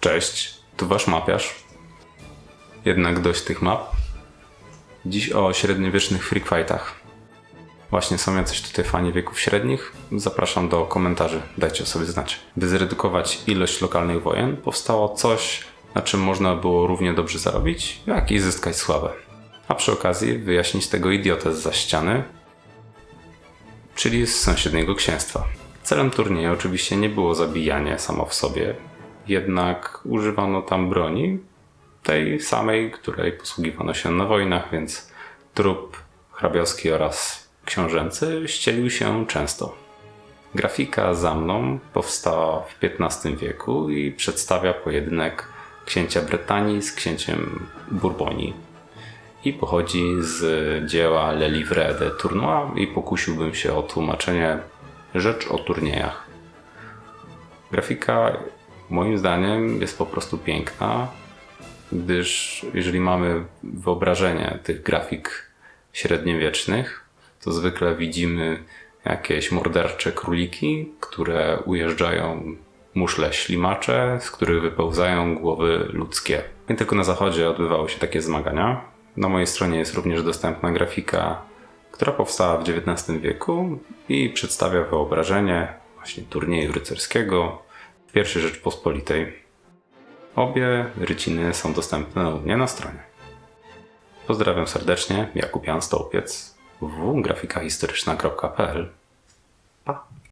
Cześć, tu wasz mapiarz. Jednak dość tych map. Dziś o średniowiecznych freakfightach. Właśnie są jacyś tutaj fani wieków średnich? Zapraszam do komentarzy, dajcie o sobie znać. By zredukować ilość lokalnych wojen, powstało coś, na czym można było równie dobrze zarobić, jak i zyskać sławę. A przy okazji wyjaśnić tego idiotę z za ściany, czyli z sąsiedniego księstwa. Celem turnieju oczywiście nie było zabijanie samo w sobie, jednak używano tam broni, tej samej, której posługiwano się na wojnach, więc trup hrabiowski oraz książęcy ścielił się często. Grafika za mną powstała w XV wieku i przedstawia pojedynek księcia Brytanii z księciem Bourbonii i pochodzi z dzieła Le Livre de Tournoi i pokusiłbym się o tłumaczenie rzecz o turniejach. Grafika moim zdaniem jest po prostu piękna, gdyż jeżeli mamy wyobrażenie tych grafik średniowiecznych, to zwykle widzimy jakieś mordercze króliki, które ujeżdżają muszle ślimacze, z których wypełzają głowy ludzkie. Nie tylko na zachodzie odbywały się takie zmagania. Na mojej stronie jest również dostępna grafika, która powstała w XIX wieku i przedstawia wyobrażenie właśnie turnieju rycerskiego w pierwszej Rzeczpospolitej. Obie ryciny są dostępne u mnie na stronie. Pozdrawiam serdecznie, Jakub Jan Stołpiec, www.grafikahistoryczna.pl